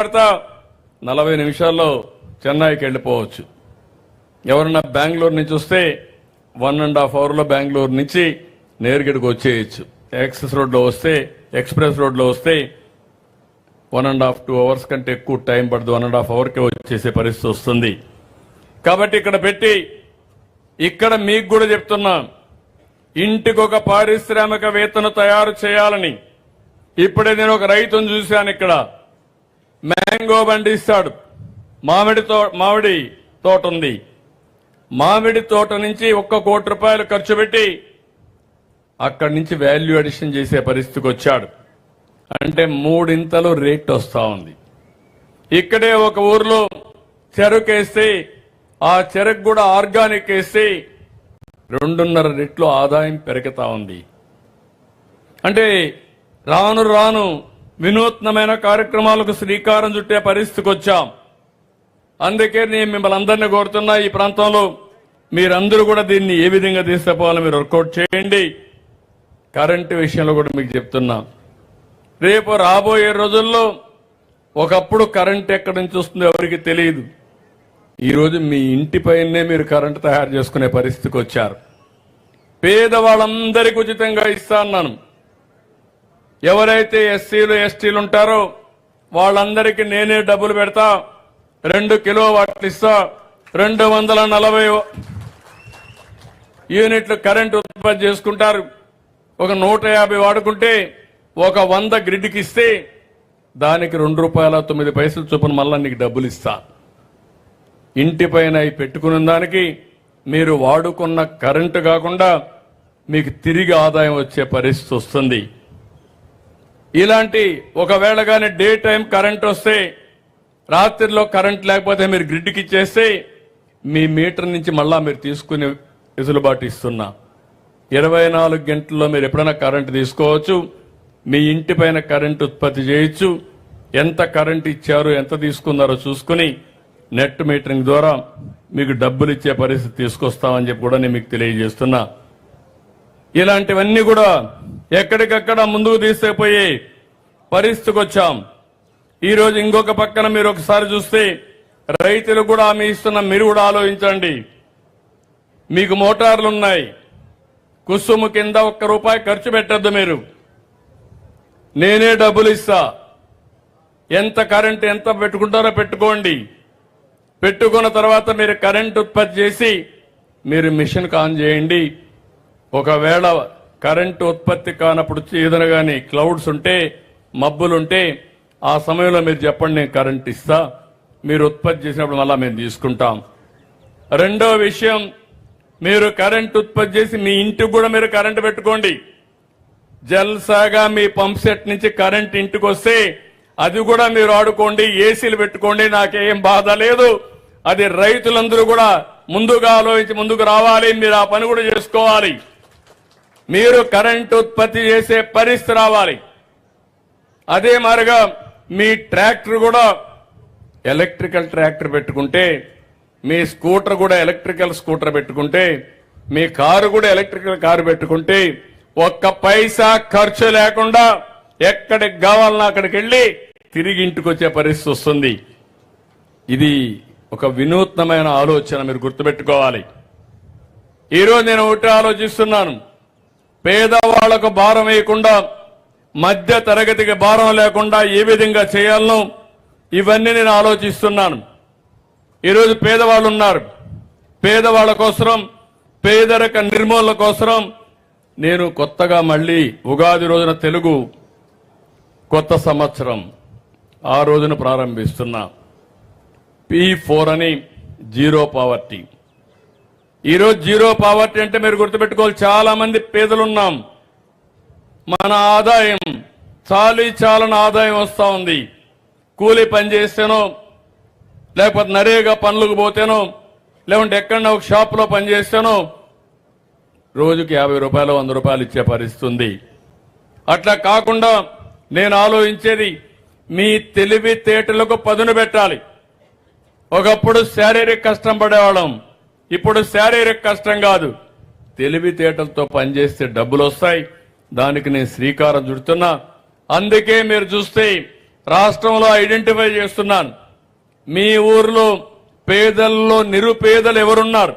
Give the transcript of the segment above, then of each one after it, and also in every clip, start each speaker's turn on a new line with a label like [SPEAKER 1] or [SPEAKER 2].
[SPEAKER 1] పడతా. నలభై నిమిషాల్లో చెన్నైకి వెళ్ళిపోవచ్చు. ఎవరన్నా బెంగళూరు నుంచి వస్తే వన్ అండ్ హాఫ్ అవర్లో బెంగళూరు నుంచి నేరుగడికి వచ్చేయచ్చు. ఎక్సెస్ రోడ్లో వస్తే ఎక్స్ప్రెస్ రోడ్లో వస్తే one and half two hours కంటే ఎక్కువ టైం పడదు. వన్ అండ్ హాఫ్ అవర్కే వచ్చేసే పరిస్థితి వస్తుంది. కాబట్టి ఇక్కడ పెట్టి ఇక్కడ మీకు కూడా చెప్తున్నా ఇంటికి ఒక పారిశ్రామికవేత్తను తయారు చేయాలని. ఇప్పుడే నేను ఒక రైతును చూశాను ఇక్కడ. మ్యాంగో పండిస్తాడు మామిడి తో మామిడి తోట ఉంది. మామిడి తోట నుంచి ఒక్క కోటి రూపాయలు ఖర్చు పెట్టి అక్కడి నుంచి వాల్యూ అడిషన్ చేసే పరిస్థితికి వచ్చాడు. అంటే మూడింతలు రేట్ వస్తూ ఉంది. ఇక్కడే ఒక ఊర్లో చెరుకు వేస్తే ఆ చెరుకు కూడా ఆర్గానిక్ వేస్తే రెండున్నర రెట్లు ఆదాయం పెరుగుతా ఉంది. అంటే రాను రాను వినూత్నమైన కార్యక్రమాలకు శ్రీకారం చుట్టే పరిస్థితికి వచ్చాం అందుకే నేను మిమ్మల్ని అందరినీ కోరుతున్నా ఈ ప్రాంతంలో మీరందరూ కూడా దీన్ని ఏ విధంగా తీసుకుపోవాలో మీరు వర్కౌట్ చేయండి. కరెంటు విషయంలో కూడా మీకు చెప్తున్నా. రేపు రాబోయే రోజుల్లో ఒకప్పుడు కరెంట్ ఎక్కడి నుంచి వస్తుందో ఎవరికి తెలియదు. ఈరోజు మీ ఇంటిపైనే మీరు కరెంటు తయారు చేసుకునే పరిస్థితికి వచ్చారు పేదవాళ్ళందరికీ ఉచితంగా ఇస్తా అన్నాను. ఎవరైతే ఎస్సీలు ఎస్టీలు ఉంటారో వాళ్ళందరికీ నేనే డబ్బులు పెడతా. రెండు కిలో వాట్లు ఇస్తా. రెండు వందల నలభై యూనిట్లు కరెంట్ ఉత్పత్తి చేసుకుంటారు. ఒక నూట యాభై వాడుకుంటే ఒక వంద గ్రిడ్కి ఇస్తే దానికి రెండు రూపాయల తొమ్మిది పైసలు చొప్పున మళ్ళా నీకు డబ్బులు ఇస్తా. ఇంటిపైన అవి పెట్టుకున్న దానికి మీరు వాడుకున్న కరెంటు కాకుండా మీకు తిరిగి ఆదాయం వచ్చే పరిస్థితి వస్తుంది. ఇలాంటి ఒకవేళ కానీ డే టైం కరెంట్ వస్తే రాత్రిలో కరెంట్ లేకపోతే మీరు గ్రిడ్కి ఇచ్చేస్తే మీ మీటర్ నుంచి మళ్ళా మీరు తీసుకునే వెసులుబాటు ఇస్తున్నా. ఇరవై నాలుగు గంటల్లో మీరు ఎప్పుడైనా కరెంట్ తీసుకోవచ్చు మీ ఇంటి పైన కరెంట్ ఉత్పత్తి చేయొచ్చు ఎంత కరెంట్ ఇచ్చారో ఎంత తీసుకున్నారో చూసుకుని నెట్ మీటరింగ్ ద్వారా మీకు డబ్బులు ఇచ్చే పరిస్థితి తీసుకొస్తామని చెప్పి కూడా నేను మీకు తెలియజేస్తున్నా. ఇలాంటివన్నీ కూడా ఎక్కడికక్కడ ముందుకు తీసుకుపోయే పరిస్థితికి వచ్చాం ఈరోజు ఇంకొక పక్కన మీరు ఒకసారి చూస్తే రైతులు కూడా మీ ఇస్తున్న మీరు కూడా ఆలోచించండి. మీకు మోటార్లు ఉన్నాయి. కుసుము కింద ఒక్క రూపాయి ఖర్చు పెట్టద్దు మీరు. నేనే డబ్బులు ఇస్తా. ఎంత కరెంట్ ఎంత పెట్టుకుంటారో పెట్టుకోండి. పెట్టుకున్న తర్వాత మీరు కరెంట్ ఉత్పత్తి చేసి మీరు మిషన్ ఆన్ చేయండి. ఒకవేళ కరెంటు ఉత్పత్తి కానప్పుడు ఏదైనా కానీ క్లౌడ్స్ ఉంటే మబ్బులుంటే ఆ సమయంలో మీరు చెప్పండి నేను కరెంట్ ఇస్తా. మీరు ఉత్పత్తి చేసినప్పుడు మళ్ళీ మేము తీసుకుంటాం. రెండో విషయం మీరు కరెంట్ ఉత్పత్తి చేసి మీ ఇంటికి కూడా మీరు కరెంట్ పెట్టుకోండి. జల్సాగా మీ పంప్ సెట్ నుంచి కరెంట్ ఇంటికి వస్తే అది కూడా మీరు ఆడుకోండి ఏసీలు పెట్టుకోండి నాకేం బాధ లేదు. అది రైతులందరూ కూడా ముందుగా ఆలోచించి ముందుకు రావాలి మీరు ఆ పని కూడా చేసుకోవాలి. మీరు కరెంట్ ఉత్పత్తి చేసే పరిస్థితి రావాలి. అదే మారుగా మీ ట్రాక్టర్ కూడా ఎలక్ట్రికల్ ట్రాక్టర్ పెట్టుకుంటే మీ స్కూటర్ కూడా ఎలక్ట్రికల్ స్కూటర్ పెట్టుకుంటే మీ కారు కూడా ఎలక్ట్రికల్ కారు పెట్టుకుంటే ఒక్క పైసా ఖర్చు లేకుండా ఎక్కడికి కావాలన్నా అక్కడికి వెళ్ళి తిరిగి ఇంటికి వచ్చే పరిస్థితి వస్తుంది. ఇది ఒక వినూత్నమైన ఆలోచన మీరు గుర్తుపెట్టుకోవాలి. ఈరోజు నేను ఒకటి ఆలోచిస్తున్నాను. పేదవాళ్ళకు భారం వేయకుండా మధ్య తరగతికి భారం లేకుండా ఏ విధంగా చేయాలనో ఇవన్నీ నేను ఆలోచిస్తున్నాను. ఈరోజు పేదవాళ్ళు ఉన్నారు. పేదవాళ్ళ కోసం పేదరిక నిర్మూలన కోసం నేను కొత్తగా మళ్ళీ ఉగాది రోజున తెలుగు కొత్త సంవత్సరం ఆ రోజున ప్రారంభిస్తున్నా. పి ఫోర్ అని జీరో పావర్టీ ఈరోజు జీరో పావర్టీ అంటే మీరు గుర్తుపెట్టుకోవాలి చాలా మంది పేదలున్నాం. మన ఆదాయం చాలీ చాలని ఆదాయం వస్తూ ఉంది. కూలీ పని చేస్తేనో లేకపోతే నరేగా పనులకు పోతేనో లేకుంటే ఎక్కడన్నా ఒక షాప్లో పనిచేస్తేనో రోజుకి యాభై రూపాయలు వంద రూపాయలు ఇచ్చే పరిస్థితుంది అట్లా కాకుండా నేను ఆలోచించేది మీ తెలివితేటలకు పదును పెట్టాలి. ఒకప్పుడు శారీరక కష్టం పడేవాళ్ళం. ఇప్పుడు శారీరక కష్టం కాదు. తెలివితేటలతో పనిచేస్తే డబ్బులు వస్తాయి దానికి నేను శ్రీకారం చుడుతున్నా. అందుకే మీరు చూస్తే రాష్ట్రంలో ఐడెంటిఫై చేస్తున్నాను. మీ ఊర్లో పేదల్లో నిరుపేదలు ఎవరున్నారు?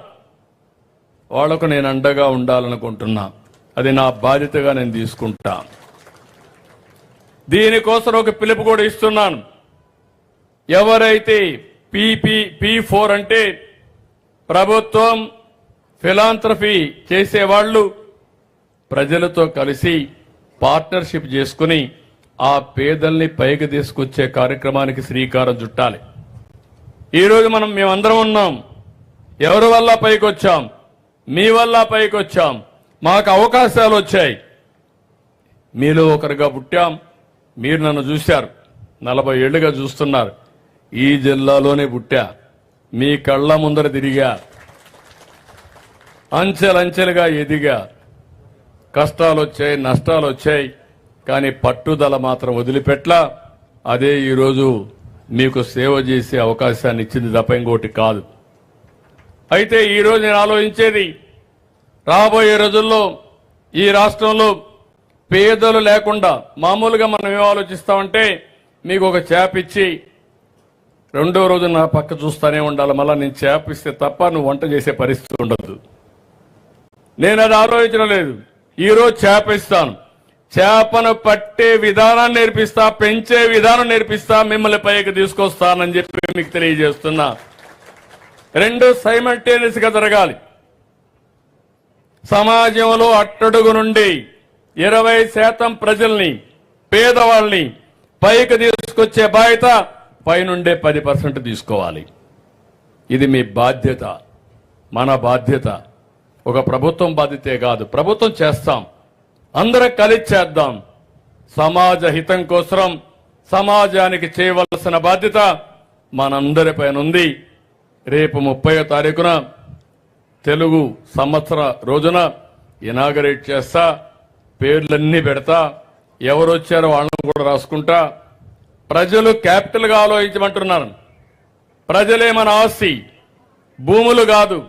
[SPEAKER 1] వాళ్ళకు నేను అండగా ఉండాలనుకుంటున్నా. అది నా బాధ్యతగా నేను తీసుకుంటా. దీనికోసం ఒక పిలుపు కూడా ఇస్తున్నాను. ఎవరైతే పీపీ పీ ఫోర్ అంటే ప్రభుత్వం ఫిలాంథ్రఫీ చేసేవాళ్ళు ప్రజలతో కలిసి పార్ట్నర్షిప్ చేసుకుని ఆ పేదల్ని పైకి తీసుకొచ్చే కార్యక్రమానికి శ్రీకారం చుట్టాలి. ఈరోజు మనం మేమందరం ఉన్నాం. ఎవరి వల్ల పైకి వచ్చాం మీ వల్ల పైకి వచ్చాం మాకు అవకాశాలు వచ్చాయి. మీలో ఒకరుగా పుట్టాం. మీరు నన్ను చూశారు. నలభై ఏళ్ళుగా చూస్తున్నారు. ఈ జిల్లాలోనే పుట్టా. మీ కళ్ళ ముందర తిరిగా అంచెలంచెలుగా ఎదిగా కష్టాలు వచ్చాయి నష్టాలు వచ్చాయి కానీ పట్టుదల మాత్రం వదిలిపెట్ల. అదే ఈరోజు మీకు సేవ చేసే అవకాశాన్ని ఇచ్చింది తప్ప ఇంకోటి కాదు. అయితే ఈరోజు నేను ఆలోచించేది రాబోయే రోజుల్లో ఈ రాష్ట్రంలో పేదలు లేకుండా మామూలుగా మనం ఏం ఆలోచిస్తామంటే మీకు ఒక చేపిచ్చి రెండో రోజు నా పక్క చూస్తానే ఉండాలి. మళ్ళీ నేను చేపిస్తే తప్ప నువ్వు వంట చేసే పరిస్థితి ఉండదు. నేను అది ఆలోచించడం లేదు. ఈరోజు చేపిస్తాను. చేపను పట్టే విధానాన్ని నేర్పిస్తా పెంచే విధానం నేర్పిస్తా మిమ్మల్ని పైకి తీసుకొస్తానని చెప్పి మీకు తెలియజేస్తున్నా. రెండు సైమల్టేనియస్గా జరగాలి. సమాజంలో అట్టడుగు నుండి ఇరవై శాతం ప్రజల్ని పేదవాళ్ళని పైకి తీసుకొచ్చే బాధ్యత పైనుండే పది పర్సెంట్ తీసుకోవాలి. ఇది మీ బాధ్యత మన బాధ్యత. ఒక ప్రభుత్వం బాధ్యతే కాదు. ప్రభుత్వం చేస్తాం. అందరం కలిసి చేద్దాం. సమాజ హితం కోసం సమాజానికి చేయవలసిన బాధ్యత మనందరిపైన ఉంది. రేపు ముప్పై తారీఖున తెలుగు సంవత్సర రోజున ఇనాగరేట్ చేస్తా పేర్లన్నీ పెడతా ఎవరు వచ్చారో వాళ్ళని కూడా రాసుకుంటా ప్రజలు క్యాపిటల్గా ఆలోచించమంటున్నారు ప్రజలే మన ఆస్తి. భూములు కాదు.